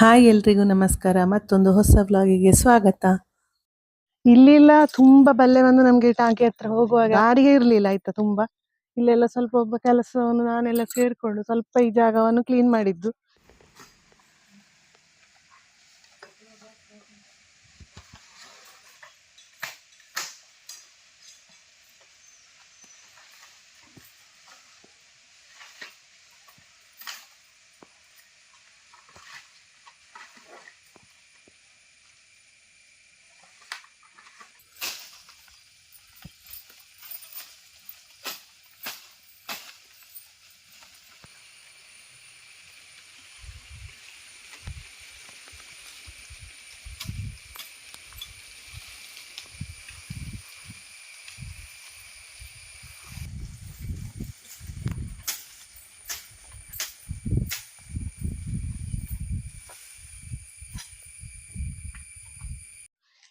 Hi ಎಲ್ರಿಗೂ ನಮಸ್ಕಾರ. ಮತ್ತೊಂದು ಹೊಸ ವ್ಲಾಗಿಗೆ ಸ್ವಾಗತ. ಇಲ್ಲಿಲ್ಲ, ತುಂಬಾ ಬಲ್ಲೆ ಬಂದು ನಮ್ಗೆ ಟಾಂಕಿ ಹತ್ರ ಹೋಗುವಾಗ. ಯಾರಿಗೆ ಇರ್ಲಿಲ್ಲ ಆಯ್ತಾ ತುಂಬಾ? ಇಲ್ಲೆಲ್ಲ ಸ್ವಲ್ಪ ಒಬ್ಬ ಕೆಲಸವನ್ನು ನಾನೆಲ್ಲ ಸೇರ್ಕೊಂಡು ಸ್ವಲ್ಪ ಈ ಜಾಗವನ್ನು ಕ್ಲೀನ್ ಮಾಡಿದ್ದು.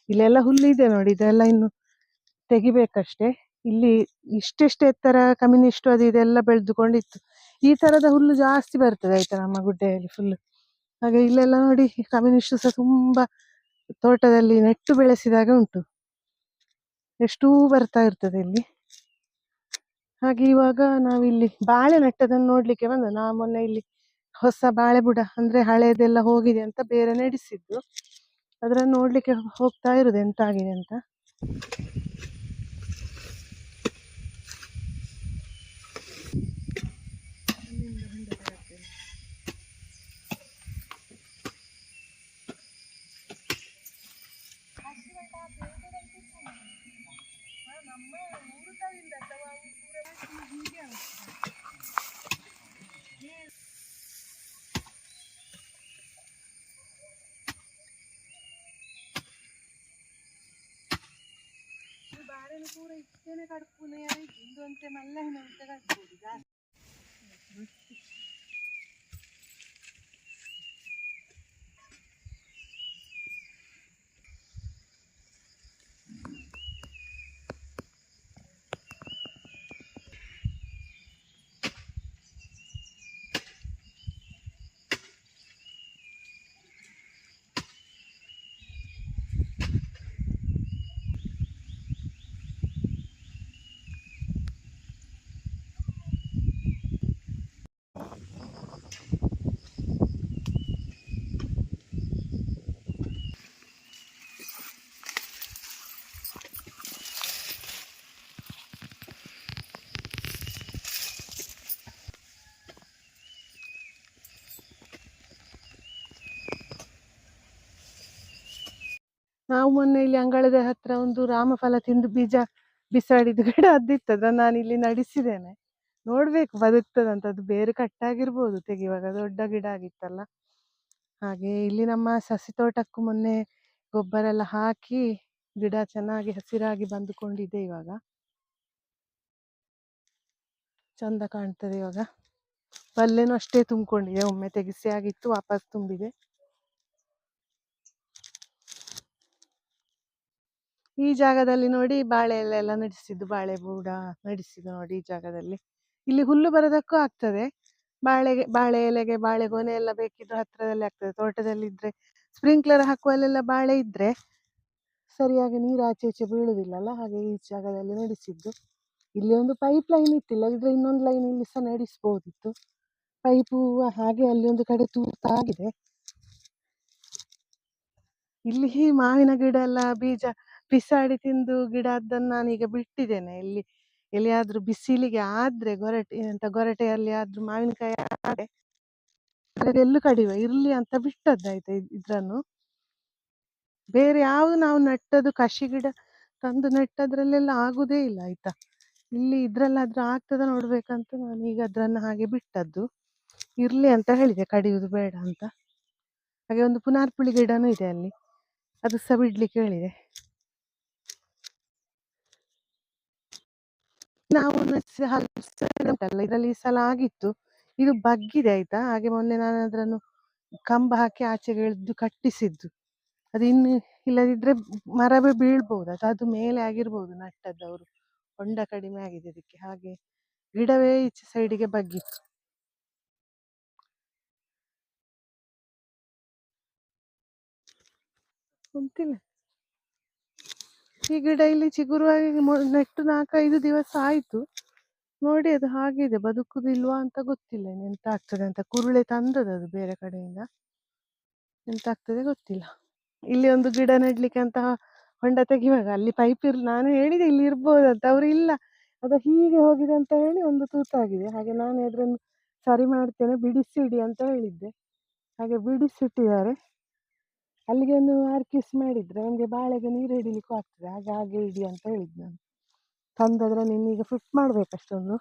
ಇಲ್ಲೆಲ್ಲ ಹುಲ್ಲು ಇದೆ ನೋಡಿ, ಇದೆಲ್ಲ ಇನ್ನು ತೆಗಿಬೇಕಷ್ಟೆ. ಇಲ್ಲಿ ಇಷ್ಟೆಷ್ಟು ಎತ್ತರ ಕಮ್ಯುನಿಸ್ಟ್ ಅದು ಇದೆಲ್ಲ ಬೆಳೆದುಕೊಂಡಿತ್ತು. ಈ ತರದ ಹುಲ್ಲು ಜಾಸ್ತಿ ಬರ್ತದೆ ಆಯ್ತಾ ನಮ್ಮ ಗುಡ್ಡೆಯಲ್ಲಿ ಫುಲ್ ಹಾಗೆ ಇಲ್ಲೆಲ್ಲ ನೋಡಿ ಕಮ್ಯುನಿಸ್ಟ್ ಸಹ ತುಂಬಾ ತೋಟದಲ್ಲಿ ನೆಟ್ಟು ಬೆಳೆಸಿದಾಗ ಉಂಟು. ಎಷ್ಟೂ ಬರ್ತಾ ಇರ್ತದೆ ಇಲ್ಲಿ. ಹಾಗೆ ಇವಾಗ ನಾವಿಲ್ಲಿ ಬಾಳೆ ನೆಟ್ಟದನ್ನು ನೋಡ್ಲಿಕ್ಕೆ ಬಂದ. ನಾ ಮೊನ್ನೆ ಇಲ್ಲಿ ಹೊಸ ಬಾಳೆ ಬುಡ, ಅಂದ್ರೆ ಹಳೆಯದೆಲ್ಲ ಹೋಗಿದೆ ಅಂತ ಬೇರೆ ನೆಡಿಸಿದ್ದು. ಅದನ್ನ ನೋಡಲಿಕ್ಕೆ ಹೋಗ್ತಾ ಇರುದು ಎಂತ ಆಗಿದೆ ಅಂತ. కూర ఇస్తేనే కడుక్కునే ఇందు అంతే మళ్ళీ ఆయన ఉద్ద కడుక్కోడు ನಾವು ಮೊನ್ನೆ ಇಲ್ಲಿ ಅಂಗಳದ ಹತ್ರ ಒಂದು ರಾಮಫಲ ತಿಂದು ಬೀಜ ಬಿಸಾಡಿದ ಗಿಡ ಅದಿತ್ತು ಅದನ್ನು ನಾನು ಇಲ್ಲಿ ನಡೆಸಿದ್ದೇನೆ. ನೋಡ್ಬೇಕು ಬದುಕ್ತದಂತ ಅದು ಬೇರೆ ಕಟ್ಟಾಗಿರ್ಬೋದು ತೆಗಿವಾಗ ದೊಡ್ಡ ಗಿಡ ಆಗಿತ್ತಲ್ಲ. ಹಾಗೆ ಇಲ್ಲಿ ನಮ್ಮ ಸಸಿ ತೋಟಕ್ಕೂ ಮೊನ್ನೆ ಗೊಬ್ಬರ ಎಲ್ಲ ಹಾಕಿ ಗಿಡ ಚೆನ್ನಾಗಿ ಹಸಿರಾಗಿ ಬಂದುಕೊಂಡಿದೆ ಇವಾಗ. ಚಂದ ಕಾಣ್ತದೆ ಇವಾಗ. ಪಲ್ಲೆನೂ ಅಷ್ಟೇ ತುಂಬಿಕೊಂಡಿದೆ. ಒಮ್ಮೆ ತೆಗಿಸಿ ಆಗಿತ್ತು, ವಾಪಸ್ ತುಂಬಿದೆ. ಈ ಜಾಗದಲ್ಲಿ ನೋಡಿ ಬಾಳೆ ಎಲೆಲ್ಲ ನಡೆಸಿದ್ದು, ಬಾಳೆ ಬೂಡ ನಡೆಸಿದ್ದು ನೋಡಿ ಈ ಜಾಗದಲ್ಲಿ. ಇಲ್ಲಿ ಹುಲ್ಲು ಬರೋದಕ್ಕೂ ಆಗ್ತದೆ. ಬಾಳೆಗೆ, ಬಾಳೆ ಎಲೆಗೆ ಬಾಳೆ ಗೊನೆ ಎಲ್ಲ ಬೇಕಿದ್ರು ಹತ್ರದಲ್ಲಿ ಆಗ್ತದೆ. ತೋಟದಲ್ಲಿ ಇದ್ರೆ ಸ್ಪ್ರಿಂಕ್ಲರ್ ಹಾಕುವಲ್ಲೆಲ್ಲ ಬಾಳೆ ಇದ್ರೆ ಸರಿಯಾಗಿ ನೀರು ಆಚೆ ಈಚೆ ಬೀಳುದಿಲ್ಲಲ್ಲ, ಹಾಗೆ ಈ ಜಾಗದಲ್ಲಿ ನಡೆಸಿದ್ದು. ಇಲ್ಲಿ ಒಂದು ಪೈಪ್ ಲೈನ್ ಇತ್ತಿಲ್ಲ, ಇದ್ರೆ ಇನ್ನೊಂದು ಲೈನ್ ಇಲ್ಲಿ ಸಹ ನಡೆಸಬಹುದಿತ್ತು ಪೈಪು ಹಾಗೆ ಅಲ್ಲಿ ಒಂದು ಕಡೆ ತೂರ್ತಾಗಿದೆ ಇಲ್ಲಿ ಮಾವಿನ ಗಿಡ ಎಲ್ಲ ಬೀಜ ಬಿಸಾಡಿ ತಿಂದು ಗಿಡ ಅದನ್ನ ನಾನೀಗ ಬಿಟ್ಟಿದ್ದೇನೆ. ಇಲ್ಲಿ ಎಲ್ಲಿಯಾದ್ರೂ ಬಿಸಿಲಿಗೆ ಆದ್ರೆ ಗೊರಟೆ, ಎಂತ ಗೊರಟೆಯಲ್ಲಿ ಆದ್ರೂ ಮಾವಿನಕಾಯಿ ಆದ್ರೆ ಎಲ್ಲೂ ಕಡಿವೆ ಇರ್ಲಿ ಅಂತ ಬಿಟ್ಟದ್ದಾಯ್ತು ಇದ್ರನ್ನು? ಬೇರೆ ಯಾವ್ದು ನಾವು ನೆಟ್ಟದ್ದು ಕಷಿ ಗಿಡ ತಂದು ನೆಟ್ಟದ್ರಲ್ಲೆಲ್ಲ ಆಗುದೇ ಇಲ್ಲ ಆಯ್ತಾ? ಇಲ್ಲಿ ಇದ್ರಲ್ಲಾದ್ರೂ ಆಗ್ತದ ನೋಡ್ಬೇಕಂತ ನಾನು ಈಗ ಅದ್ರನ್ನ ಹಾಗೆ ಬಿಟ್ಟದ್ದು. ಇರ್ಲಿ ಅಂತ ಹೇಳಿದೆ, ಕಡಿಯುವುದು ಬೇಡ ಅಂತ. ಹಾಗೆ ಒಂದು ಪುನಾರ್ಪುಳಿ ಗಿಡನೂ ಇದೆ ಅಲ್ಲಿ. ಅದು ಸಹ ಬಿಡ್ಲಿಕ್ಕೆ ಹೇಳಿದೆ. ನಾವು ಉಂಟಲ್ಲ ಇದರಲ್ಲಿ ಸಲ ಆಗಿತ್ತು. ಇದು ಬಗ್ಗಿದೆ ಆಯ್ತಾ? ಹಾಗೆ ಮೊನ್ನೆ ನಾನು ಅದನ್ನು ಕಂಬ ಹಾಕಿ ಆಚೆಗೆ ಎಳೆದು ಕಟ್ಟಿಸಿದ್ದು. ಅದು ಇನ್ನು ಇಲ್ಲದಿದ್ರೆ ಮರವೇ ಬೀಳ್ಬಹುದು ಅದು ಅದು ಮೇಲೆ ಆಗಿರ್ಬಹುದು ನಟ್ಟದ್ದು ಅವರು. ಹೊಂಡ ಕಡಿಮೆ ಆಗಿದೆ ಅದಕ್ಕೆ ಹಾಗೆ ಗಿಡವೇ ಈಚೆ ಸೈಡಿಗೆ ಬಗ್ಗಿತ್ತು. ಗೊತ್ತಿಲ್ಲ ಈ ಗಿಡ ಇಲ್ಲಿ ಚಿಗುರುವಾಗಿ ನೆಟ್ಟು ನಾಲ್ಕೈದು ದಿವಸ ಆಯ್ತು. ನೋಡಿ ಅದು ಹಾಗಿದೆ ಬದುಕುದಿಲ್ವಾ ಅಂತ ಗೊತ್ತಿಲ್ಲ ಎಂತ ಆಗ್ತದೆ ಅಂತ. ಕುರುಳೆ ತಂದದ್ದು ಅದು ಬೇರೆ ಕಡೆಯಿಂದ. ಎಂತ ಆಗ್ತದೆ ಗೊತ್ತಿಲ್ಲ. ಇಲ್ಲಿ ಒಂದು ಗಿಡ ನೆಡ್ಲಿಕ್ಕೆ ಅಂತ ಹೊಂಡ ತೆಗಿವಾಗ ಅಲ್ಲಿ ಪೈಪ್ ಇರ್ಲಿ, ನಾನು ಹೇಳಿದೆ ಇಲ್ಲಿ ಇರ್ಬೋದು ಅಂತ. ಅವ್ರು ಇಲ್ಲ, ಅದು ಹೀಗೆ ಹೋಗಿದೆ ಅಂತ ಹೇಳಿ ಒಂದು ತೂತಾಗಿದೆ ಹಾಗೆ ನಾನು ಅದ್ರನ್ನು ಸರಿ ಮಾಡ್ತೇನೆ, ಬಿಡಿಸಿಡಿ ಅಂತ ಹೇಳಿದ್ದೆ. ಹಾಗೆ ಬಿಡಿಸಿಟ್ಟಿದ್ದಾರೆ. ಅಲ್ಲಿಗೆ ಒಂದು ಆರ್ಕಿಸ್ ಮಾಡಿದ್ರೆ ನಮಗೆ ಬಾಳೆಗೆ ನೀರು ಹಿಡಿಲಿಕ್ಕೂ ಆಗ್ತದೆ. ಹಾಗೆ ಹಾಗೆ ಇಡಿ ಅಂತ ಹೇಳಿದ್ದು ನಾನು. ತಂದದ್ರೆ ನಿನ್ನೀಗ ಫಿಟ್ ಮಾಡ್ಬೇಕಷ್ಟೊಂದು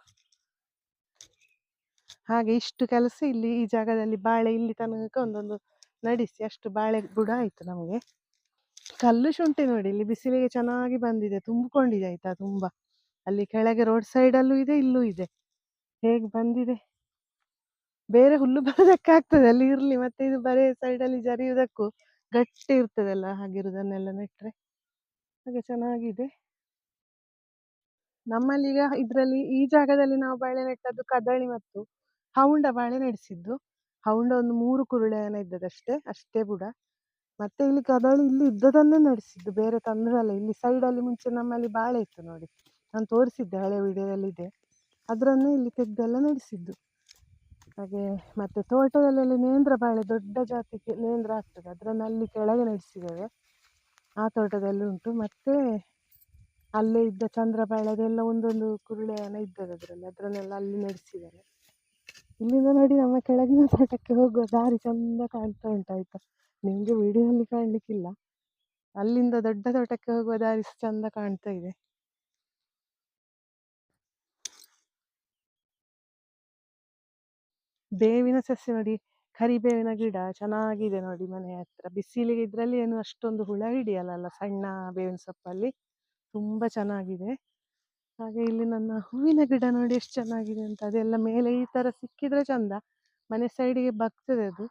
ಹಾಗೆ ಇಷ್ಟು ಕೆಲಸ ಇಲ್ಲಿ ಈ ಜಾಗದಲ್ಲಿ ಬಾಳೆ ಇಲ್ಲಿ ತನಕ ಒಂದೊಂದು ನಡೆಸಿ ಅಷ್ಟು ಬಾಳೆ ಬುಡ ಆಯ್ತು ನಮಗೆ. ಕಲ್ಲು ಶುಂಠಿ ನೋಡಿ, ಇಲ್ಲಿ ಬಿಸಿಲಿಗೆ ಚೆನ್ನಾಗಿ ಬಂದಿದೆ, ತುಂಬಿಕೊಂಡಿದೆ ಆಯ್ತಾ ತುಂಬಾ. ಅಲ್ಲಿ ಕೆಳಗೆ ರೋಡ್ ಸೈಡ್ ಅಲ್ಲೂ ಇದೆ, ಇಲ್ಲೂ ಇದೆ. ಹೇಗೆ ಬಂದಿದೆ? ಬೇರೆ ಹುಲ್ಲು ಬರೋದಕ್ಕಾಗ್ತದೆ, ಅಲ್ಲಿ ಇರ್ಲಿ, ಮತ್ತೆ ಇದು ಬರೇ ಸೈಡ್ ಅಲ್ಲಿ ಜರಿಯುವುದಕ್ಕೂ. ಗಟ್ಟಿ ಇರ್ತದಲ್ಲ ಹಾಗಿರುವುದನ್ನೆಲ್ಲ ನೆಟ್ಟರೆ ಹಾಗೆ ಚೆನ್ನಾಗಿದೆ. ನಮ್ಮಲ್ಲಿ ಈಗ ಇದರಲ್ಲಿ ಈ ಜಾಗದಲ್ಲಿ ನಾವು ಬಾಳೆ ನೆಟ್ಟದ್ದು ಕದಳಿ ಮತ್ತು ಹೌಂಡ ಬಾಳೆ ನಡೆಸಿದ್ದು. ಹೌಂಡ ಒಂದು ಮೂರು ಕುರುಳೆನ ಇದ್ದದಷ್ಟೇ, ಅಷ್ಟೇ ಬುಡ. ಮತ್ತೆ ಇಲ್ಲಿ ಕದಳಿ ಇಲ್ಲಿ ಇದ್ದದನ್ನೇ ನಡೆಸಿದ್ದು, ಬೇರೆ ತಂದ್ರಲ್ಲ. ಇಲ್ಲಿ ಸೈಡಲ್ಲಿ ಮುಂಚೆ ನಮ್ಮಲ್ಲಿ ಬಾಳೆ ಇತ್ತು ನೋಡಿ. ನಾನು ತೋರಿಸಿದ್ದೆ ಹಳೆ ವಿಡಿಯೋದಲ್ಲಿ ಇದೆ ಅದರನ್ನೇ ಇಲ್ಲಿ ತೆಗ್ದೆಲ್ಲ ನಡೆಸಿದ್ದು. ಹಾಗೆ ಮತ್ತೆ ತೋಟದಲ್ಲೆಲ್ಲ ನೇಂದ್ರ ಬಾಳೆ ದೊಡ್ಡ ಜಾತಿ ನೇಂದ್ರ ಆಗ್ತದೆ. ಅದರನ್ನು ಅಲ್ಲಿ ಕೆಳಗೆ ನಡೆಸಿದ್ದೇವೆ. ಆ ತೋಟದಲ್ಲಿ ಉಂಟು. ಮತ್ತೆ ಅಲ್ಲೇ ಇದ್ದ ಚಂದ್ರ ಬಾಳೆ ಅದೆಲ್ಲ ಒಂದೊಂದು ಕುರುಳೆನ ಇದ್ದದ್ದು ಅದರಲ್ಲಿ. ಅದರನ್ನೆಲ್ಲ ಅಲ್ಲಿ ನಡೆಸಿದ್ದಾರೆ ಇಲ್ಲಿಂದ ನೋಡಿ ನಮ್ಮ ಕೆಳಗಿನ ತೋಟಕ್ಕೆ ಹೋಗುವ ದಾರಿ ಚಂದ ಕಾಣ್ತಾ ಉಂಟಾಯ್ತಾ ನಿಮಗೆ ವಿಡಿಯೋದಲ್ಲಿ ಕಾಣ್ಲಿಕ್ಕಿಲ್ಲ. ಅಲ್ಲಿಂದ ದೊಡ್ಡ ತೋಟಕ್ಕೆ ಹೋಗುವ ದಾರಿ ಚಂದ ಕಾಣ್ತಾ ಇದೆ. ಬೇವಿನ ಸಸ್ಯ ನೋಡಿ, ಕರಿಬೇವಿನ ಗಿಡ ಚೆನ್ನಾಗಿದೆ ನೋಡಿ ಮನೆ ಹತ್ರ. ಬಿಸಿಲಿಗೆ ಇದರಲ್ಲಿ ಏನು ಅಷ್ಟೊಂದು ಹುಳ ಹಿಡಿಯಲ್ಲ ಸಣ್ಣ ಬೇವಿನ ಸೊಪ್ಪಲ್ಲಿ? ತುಂಬಾ ಚೆನ್ನಾಗಿದೆ. ಹಾಗೆ ಇಲ್ಲಿ ನನ್ನ ಹೂವಿನ ಗಿಡ ನೋಡಿ ಎಷ್ಟು ಚೆನ್ನಾಗಿದೆ ಅಂತ. ಅದೆಲ್ಲ ಮೇಲೆ ಈ ತರ ಸಿಕ್ಕಿದ್ರೆ ಚಂದ. ಮನೆ ಸೈಡಿಗೆ ಬಗ್ತದೆ ಅದು.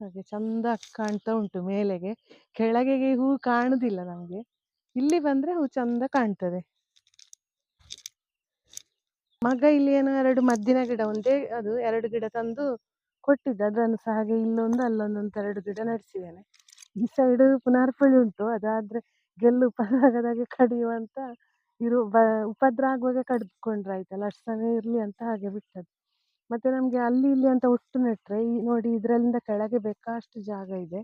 ಹಾಗೆ ಚಂದ ಕಾಣ್ತಾ ಉಂಟು ಮೇಲೆಗೆ. ಕೆಳಗೆಗೆ ಹೂ ಕಾಣುದಿಲ್ಲ ನಮಗೆ. ಇಲ್ಲಿ ಬಂದ್ರೆ ಹೂ ಚಂದ ಕಾಣ್ತದೆ. ಮಗ ಇಲ್ಲಿ ಏನೋ ಎರಡು ಮದ್ದಿನ ಗಿಡ ಒಂದೇ, ಅದು ಎರಡು ಗಿಡ ತಂದು ಕೊಟ್ಟಿದ್ದ. ಅದನ್ನು ಸಹ ಹಾಗೆ ಇಲ್ಲೊಂದು ಅಲ್ಲೊಂದು ಅಂತ ಎರಡು ಗಿಡ ನಡೆಸಿದ್ದೇನೆ. ಈ ಸೈಡ್ ಪುನರ್ಪಳಿ ಉಂಟು. ಅದಾದ್ರೆ ಗೆಲ್ಲು ಉಪದ್ರಾಗದಾಗೆ ಕಡಿಯುವಂತ ಇರು, ಬ, ಉಪದ್ರ ಆಗುವಾಗ ಕಡ್ದುಕೊಂಡ್ರೆ ಆಯ್ತಲ್ಲ, ಅಷ್ಟು ಇರ್ಲಿ ಅಂತ ಹಾಗೆ ಬಿಟ್ಟದ್ದು. ಮತ್ತೆ ನಮ್ಗೆ ಅಲ್ಲಿ ಇಲ್ಲಿ ಅಂತ ಒಟ್ಟು ನೆಟ್ರೆ, ಈ ನೋಡಿ ಇದ್ರಲ್ಲಿಂದ ಕೆಳಗೆ ಬೇಕಾಷ್ಟು ಜಾಗ ಇದೆ.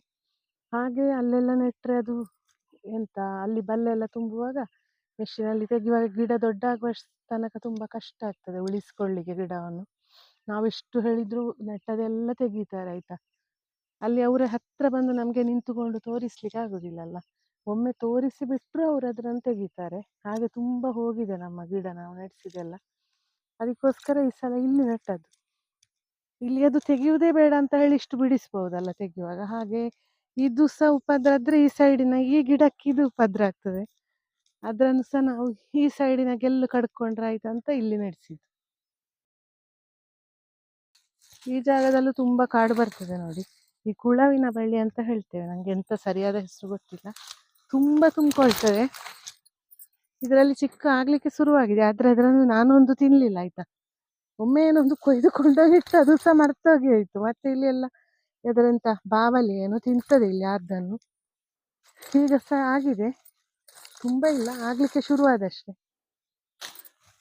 ಹಾಗೆ ಅಲ್ಲೆಲ್ಲ ನೆಟ್ರೆ ಅದು ಎಂತ, ಅಲ್ಲಿ ಬಲ್ಲೆಲ್ಲ ತುಂಬುವಾಗ ಅಲ್ಲಿ ತೆಗೆಯುವಾಗ ಗಿಡ ದೊಡ್ಡ ಆಗುವ ತನಕ ತುಂಬ ಕಷ್ಟ ಆಗ್ತದೆ ಉಳಿಸ್ಕೊಳ್ಳಿಕ್ಕೆ ಗಿಡವನ್ನು. ನಾವೆಷ್ಟು ಹೇಳಿದ್ರು ನೆಟ್ಟದೆಲ್ಲ ತೆಗಿತಾರೆ ಆಯ್ತಾ? ಅಲ್ಲಿ ಅವರ ಹತ್ರ ಬಂದು ನಮಗೆ ನಿಂತುಕೊಂಡು ತೋರಿಸ್ಲಿಕ್ಕೆ ಆಗುದಿಲ್ಲಲ್ಲ. ಒಮ್ಮೆ ತೋರಿಸಿ ಬಿಟ್ರು ಅವರು ಅದನ್ನು ತೆಗಿತಾರೆ. ಹಾಗೆ ತುಂಬ ಹೋಗಿದೆ ನಮ್ಮ ಗಿಡ ನಾವು ನೆಡ್ಸಿದೆಲ್ಲ. ಅದಕ್ಕೋಸ್ಕರ ಈ ಸಲ ಇಲ್ಲಿ ನೆಟ್ಟದ್ದು. ಇಲ್ಲಿ ಅದು ತೆಗೆಯುವುದೇ ಬೇಡ ಅಂತ ಹೇಳಿ ಇಷ್ಟು ಬಿಡಿಸ್ಬಹುದಲ್ಲ ತೆಗೆಯುವಾಗ. ಹಾಗೆ ಇದು ಸಹ ಉಪದ್ರ ಆದರೆ ಈ ಸೈಡಿನ ಈ ಗಿಡಕ್ಕೆ ಇದು ಉಪದ್ರ ಆಗ್ತದೆ. ಅದನ್ನು ಸಹ ನಾವು ಈ ಸೈಡಿನ ಗೆಲ್ಲು ಕಡ್ಕೊಂಡ್ರೆ ಆಯ್ತು ಅಂತ ಇಲ್ಲಿ ನಡೆಸಿದ್ದು. ಈ ಜಾಗದಲ್ಲೂ ತುಂಬಾ ಕಾಡು ಬರ್ತದೆ ನೋಡಿ. ಈ ಕುಳವಿನ ಬಳ್ಳಿ ಅಂತ ಹೇಳ್ತೇವೆ. ನಂಗೆ ಎಂತ ಸರಿಯಾದ ಹೆಸರು ಗೊತ್ತಿಲ್ಲ. ತುಂಬಾ ತುಂಬಿಕೊಳ್ತದೆ. ಇದರಲ್ಲಿ ಚಿಕ್ಕ ಆಗ್ಲಿಕ್ಕೆ ಶುರುವಾಗಿದೆ. ಆದ್ರೆ ನಾನು ನಾನೊಂದು ತಿನ್ಲಿಲ್ಲ, ಆಯ್ತಾ? ಒಮ್ಮೆ ಏನೊಂದು ಕೊಯ್ದುಕೊಂಡೋಗಿಟ್ಟು ಅದು ಸಹ ಮರ್ತೋಗಿ ಹೋಯ್ತು. ಮತ್ತೆ ಇಲ್ಲಿ ಎಲ್ಲ ಅದರಂತ ಬಾವಲಿ ಏನು ತಿಂತದೆ ಇಲ್ಲಿ ಆದ್ದನ್ನು ಈಗ ಸಹ ಆಗಿದೆ. ತುಂಬಾ ಇಲ್ಲ, ಆಗ್ಲಿಕ್ಕೆ ಶುರುವಾದಷ್ಟೇ.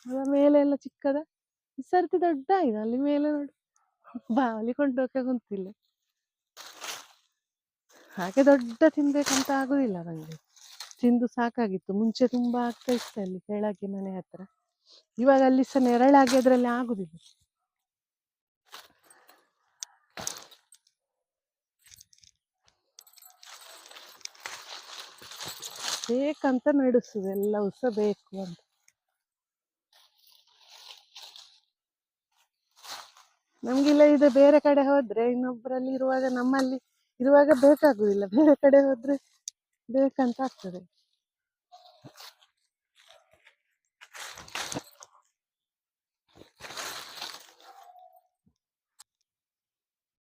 ಅದರ ಮೇಲೆ ಎಲ್ಲ ಚಿಕ್ಕದ ಸರ್ತಿ ದೊಡ್ಡ ಆಗಿದೆ ಅಲ್ಲಿ ಮೇಲೆ ನೋಡಿ. ಬಾವಲಿ ಕೊಂಡೋಗಕ್ಕೆ ಕುಂತಿಲ್ಲ. ಹಾಗೆ ದೊಡ್ಡ ತಿನ್ಬೇಕಂತ ಆಗುದಿಲ್ಲ ನನಗೆ ತಿಂದು ಸಾಕಾಗಿತ್ತು, ಮುಂಚೆ ತುಂಬಾ ಆಗ್ತಾ ಇತ್ತು ಅಲ್ಲಿ ಕೆಳಗೆ ಮನೆ ಹತ್ರ. ಇವಾಗ ಅಲ್ಲಿ ಸಹ ನೆರಳಾಗಿ ಅದರಲ್ಲಿ ಆಗುದಿಲ್ಲ. ಬೇಕಂತ ನಡೆಸುದು ಎಲ್ಲವೂ ಸಹ ಬೇಕು ಅಂತ. ನಮ್ಗಿಲ್ಲ ಇದು ಬೇರೆ ಕಡೆ ಹೋದ್ರೆ ಇನ್ನೊಬ್ಬರಲ್ಲಿ ಇರುವಾಗ ನಮ್ಮಲ್ಲಿ ಇರುವಾಗ ಬೇಕಾಗುದಿಲ್ಲ. ಬೇರೆ ಕಡೆ ಹೋದ್ರೆ ಬೇಕಂತ ಆಗ್ತದೆ.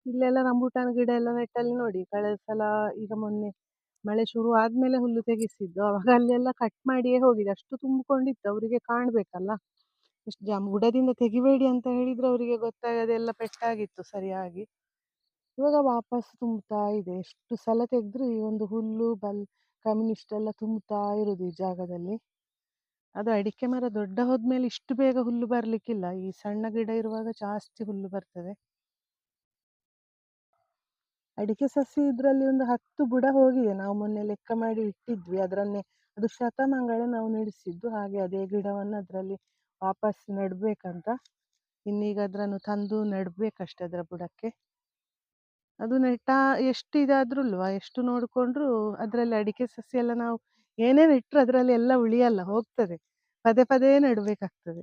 ಇಲ್ಲೆಲ್ಲ ರಂಬೂಟಾನ್ ಗಿಡ ಎಲ್ಲ ನೆಟ್ಟಲ್ಲಿ ನೋಡಿ, ಕಳೆದ ಸಲ ಈಗ ಮೊನ್ನೆ ಮಳೆ ಶುರು ಆದ್ಮೇಲೆ ಹುಲ್ಲು ತೆಗೆಸಿದ್ದು, ಅವಾಗ ಅಲ್ಲೆಲ್ಲ ಕಟ್ ಮಾಡಿಯೇ ಹೋಗಿದೆ ಅಷ್ಟು ತುಂಬಿಕೊಂಡಿತ್ತು, ಅವರಿಗೆ ಕಾಣ್ಬೇಕಲ್ಲ. ಇಷ್ಟು ಜಮ್ ಬುಡದಿಂದ ತೆಗಿಬೇಡಿ ಅಂತ ಹೇಳಿದ್ರೆ ಅವರಿಗೆ ಗೊತ್ತಾಗದೆಲ್ಲ ಪೆಟ್ಟಾಗಿತ್ತು ಸರಿಯಾಗಿ. ಇವಾಗ ವಾಪಸ್ ತುಂಬುತ್ತಾ ಇದೆ. ಎಷ್ಟು ಸಲ ತೆಗೆದ್ರು ಈ ಒಂದು ಹುಲ್ಲು, ಬಲ್, ಕಮ್ಯುನಿಸ್ಟ್ ಎಲ್ಲ ತುಂಬುತ್ತಾ ಇರೋದು ಈ ಜಾಗದಲ್ಲಿ. ಅದು ಅಡಿಕೆ ಮರ ದೊಡ್ಡ ಹೋದ್ಮೇಲೆ ಇಷ್ಟು ಬೇಗ ಹುಲ್ಲು ಬರ್ಲಿಕ್ಕಿಲ್ಲ. ಈ ಸಣ್ಣ ಗಿಡ ಇರುವಾಗ ಜಾಸ್ತಿ ಹುಲ್ಲು ಬರ್ತದೆ. ಅಡಿಕೆ ಸಸಿ ಇದರಲ್ಲಿ ಒಂದು ಹತ್ತು ಬುಡ ಹೋಗಿದೆ. ನಾವು ಮೊನ್ನೆ ಲೆಕ್ಕ ಮಾಡಿ ಇಟ್ಟಿದ್ವಿ. ಅದರನ್ನೇ ಅದು ಶತಮಂಗಳ ನಾವು ನೆಡೆಸಿದ್ದು ಹಾಗೆ ಅದೇ ಗಿಡವನ್ನು ಅದರಲ್ಲಿ ವಾಪಸ್ ನೆಡ್ಬೇಕಂತ. ಇನ್ನೀಗ ಅದನ್ನು ತಂದು ನೆಡ್ಬೇಕಷ್ಟೆ ಅದರ ಬುಡಕ್ಕೆ. ಅದು ನೆಟ್ಟ ಎಷ್ಟು ಇದಾದ್ರೂ ಎಷ್ಟು ನೋಡಿಕೊಂಡ್ರು ಅದರಲ್ಲಿ ಅಡಿಕೆ ಸಸಿ ಎಲ್ಲ ನಾವು ಏನೇ ನೆಟ್ಟರು ಅದರಲ್ಲಿ ಎಲ್ಲ ಉಳಿಯಲ್ಲ, ಹೋಗ್ತದೆ. ಪದೇ ಪದೇ ನೆಡ್ಬೇಕಾಗ್ತದೆ.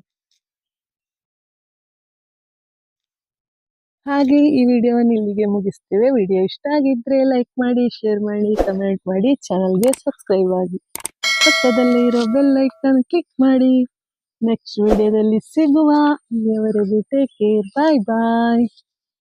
ಹಾಗೆ ಈ ವಿಡಿಯೋವನ್ನು ಇಲ್ಲಿಗೆ ಮುಗಿಸ್ತೇವೆ. ವಿಡಿಯೋ ಇಷ್ಟ ಆಗಿದ್ರೆ ಲೈಕ್ ಮಾಡಿ ಶೇರ್ ಮಾಡಿ ಕಮೆಂಟ್ ಮಾಡಿ ಚಾನಲ್ಗೆ ಸಬ್ಸ್ಕ್ರೈಬ್ ಆಗಿ. ಪಕ್ಕದಲ್ಲಿ ಇರೋ ಬೆಲ್ ಐಕಾನ್ ಕ್ಲಿಕ್ ಮಾಡಿ. ನೆಕ್ಸ್ಟ್ ವಿಡಿಯೋದಲ್ಲಿ ಸಿಗುವ ಅಲ್ಲಿಯವರೆಗೂ ಟೇಕ್ ಕೇರ್ ಬಾಯ್ ಬಾಯ್